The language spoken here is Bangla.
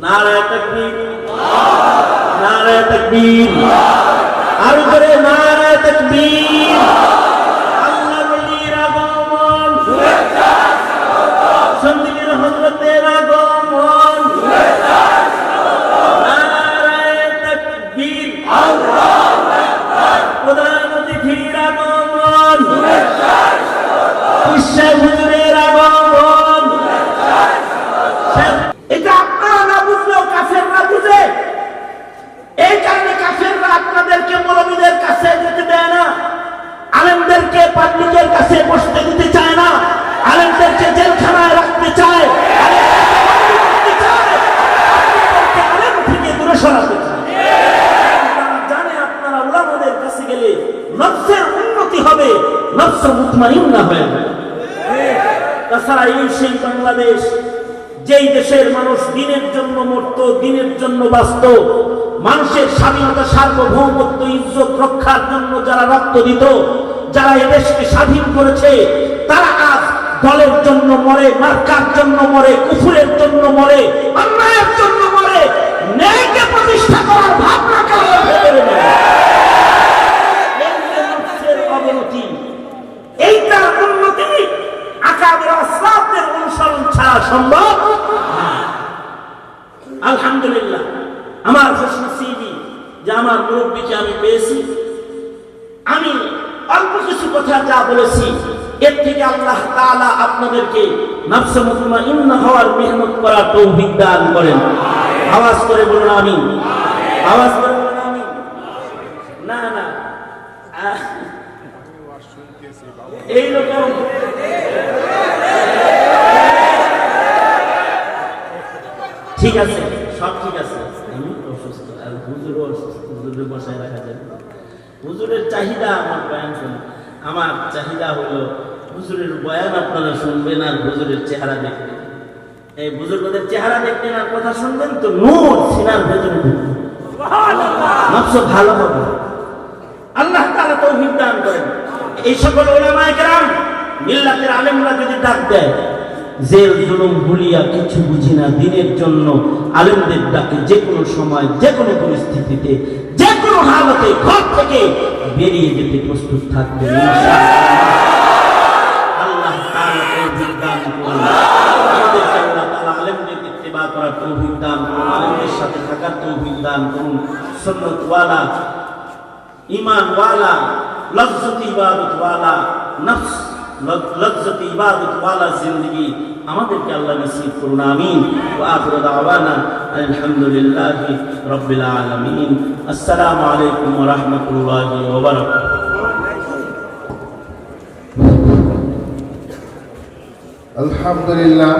নারায় তাকবীর। নারায় তাকবীর। আরও করে নারায় তাকবীর। আল্লাহ পাবলিকের কাছে বসতে দিতে চায় না। আলেমদেরকে জেলখানায় রাখতে চায়। তাছাড়া এই বাংলাদেশ, যেই দেশের মানুষ দিনের জন্য মরত, দিনের জন্য বাঁচত, মানুষের স্বাধীনতা, সার্বভৌমত্ব, ইজ্জত রক্ষার জন্য যারা রক্ত দিত যারা এদেশকে স্বাধীন করেছে, তারা আজ দলের জন্য মরে, মার্কার জন্য মরে, কুফুরের জন্য মরে, অন্যায়ের জন্য মরে, ন্যায়কে প্রতিষ্ঠা করার ভাবনা কারণে ভেতরে অবনতি। এইটার উন্নতি অনুসরণ ছাড়া সম্ভব। আলহামদুলিল্লাহ, আমার খুশনসিবি যে আমার মুরব্বীকে আমি পেয়েছি কথা যা বলেছি এর থেকে আল্লাহ তাআলা আপনাদেরকে নফসে মুতমাইন্না হওয়ার মেহনত করার তৌফিক দান করেন। আওয়াজ করে বলুন আমি আওয়াজ করে বলুন আমি না না আহ, এইরকম ঠিক আছে সব ঠিক আছে। আমি অসুস্থ আর হুজুরও অসুস্থ হুজুরের বসায় রাখা যাবে হুজুরের চাহিদা আমার বয়ান শুনে। আমার চাহিদা হলো হুজুরের বয়ান আপনারা শুনবেন আর হুজুরের চেহারা দেখবেন। এই বুজুর্গদের চেহারা দেখবেন আর কথা শুনবেন তো নূর সিনার ভেতরে নফস ভালো হবে। আল্লাহ তাআলা তৌফিক দান করেন। এই সকল ওলামায়ে কেরাম মিল্লাতের আলেমরা যদি ডাক দেয় জেল জুলুম ভুলিয়া কিছু বুঝি না দিনের জন্য আলেমদের ডাকে যে কোনো সময় যে কোনো পরিস্থিতিতে যে কোনো হালতে ঘর থেকে বেরিয়ে যেতে প্রস্তুত থাকবেন আল্লাহ করার তৌফিক দান করুন। আলেমদের সাথে থাকার তৌফিক দান করুন। সুন্নাত ওয়ালা লজ্জত ইবাদত নফস লজ্জত ইবাদত ওয়ালা জিন্দগি আমাদেরকে আল্লাহ নসিব করুন আমিন ওয়া আখিরু দাওয়ানা আলহামদুলিল্লাহি রাব্বিল আলামিন আসসালামু আলাইকুম ওয়া রাহমাতুল্লাহি ওয়া বারাকাতুহু আলহামদুলিল্লাহ